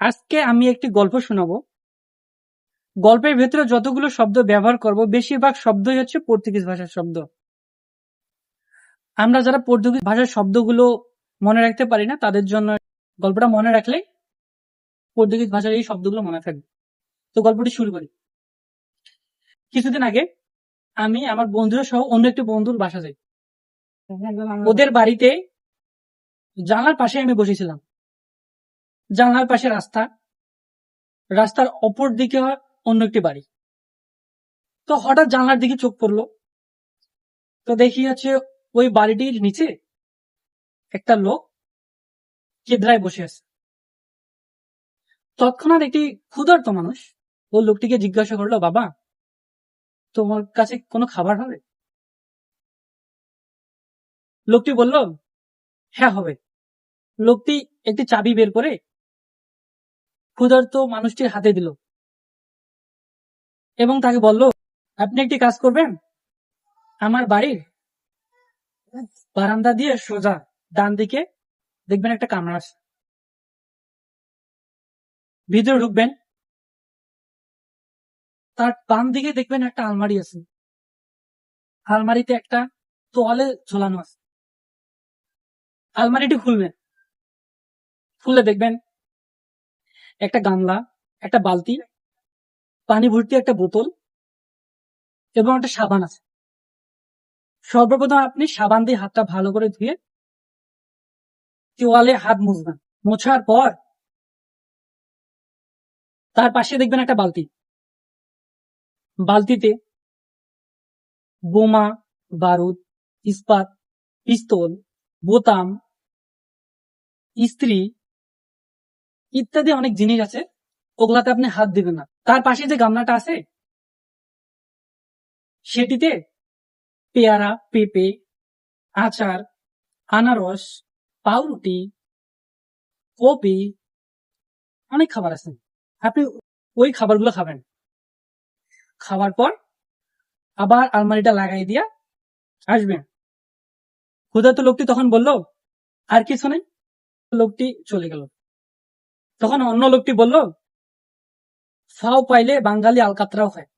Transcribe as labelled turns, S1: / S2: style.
S1: আজকে আমি একটি গল্প শোনাবো। গল্পের ভেতরে যতগুলো শব্দ ব্যবহার করব, বেশিরভাগ শব্দই হচ্ছে পর্তুগিজ ভাষার শব্দ। আমরা যারা পর্তুগিজ ভাষার শব্দগুলো মনে রাখতে পারি না, তাদের জন্য গল্পটা মনে রাখলে পর্তুগিজ ভাষার এই শব্দগুলো মনে থাকবে। তো গল্পটি শুরু করি। কিছুদিন আগে আমি আমার বন্ধুরা সহ অন্য একটি বন্ধুর বাসা যাই। ওদের বাড়িতে জানলার পাশে আমি বসেছিলাম। জানলার পাশে রাস্তা। রাস্তার অপর দিকে অন্য একটি বাড়ি। তো হঠাৎ জানলার দিকে চোখ পড়ল। তো দেখি যাচ্ছে ওই বাড়িটির নিচে একটা লোক কেদ্রায় বসে আছে। তৎক্ষণাৎ একটি ক্ষুধার্ত মানুষ ও লোকটিকে জিজ্ঞাসা করল, বাবা, তোমার কাছে কোনো খাবার হবে? লোকটি বলল হ্যাঁ হবে। লোকটি একটি চাবি বের করে ক্ষুধার্ত মানুষটির হাতে দিল। এবং তাকে বলল, আপনি একটি কাজ করবেন? আমার বাড়ির বারান্দা দিয়ে সোজা ডান দিকে দেখবেন একটা কামরা আছে। ভিতরে ঢুকবেন। তার বাম দিকে দেখবেন একটা আলমারি আছে। আলমারিতে একটা তোয়ালে ঝোলানো আছে। আলমারিটি খুলবেন। খুলে দেখবেন একটা গামলা, একটা বালতি, পানি ভর্তি একটা বোতল এবং একটা সাবান আছে। সর্বপ্রথম আপনি সাবান দিয়ে হাতটা ভালো করে ধুয়ে তোয়ালে হাত মুছবেন। মোছার পর তার পাশে দেখবেন একটা বালতি। বালতিতে বোমা, বারুদ, ইস্পাত, পিস্তল, বোতাম, ইস্ত্রি ইত্যাদি অনেক জিনিস আছে, ওগুলাতে আপনি হাত দিবেন না। তার পাশে যে গামলাটা আছে, সেটিতে পেয়ারা, পেঁপে, আচার, আনারস, পাউরুটি, কপি, অনেক খাবার আছে। আপনি ওই খাবারগুলো খাবেন। খাওয়ার পর আবার আলমারিটা লাগাই দিয়া আসবেন। ক্ষুধার্ত লোকটি তখন বলল, আর কিছু নেই? লোকটি চলে গেল। তখন অন্য লোকটি বলল ফাও পাইলে বাঙালি আলকাতরাও খায়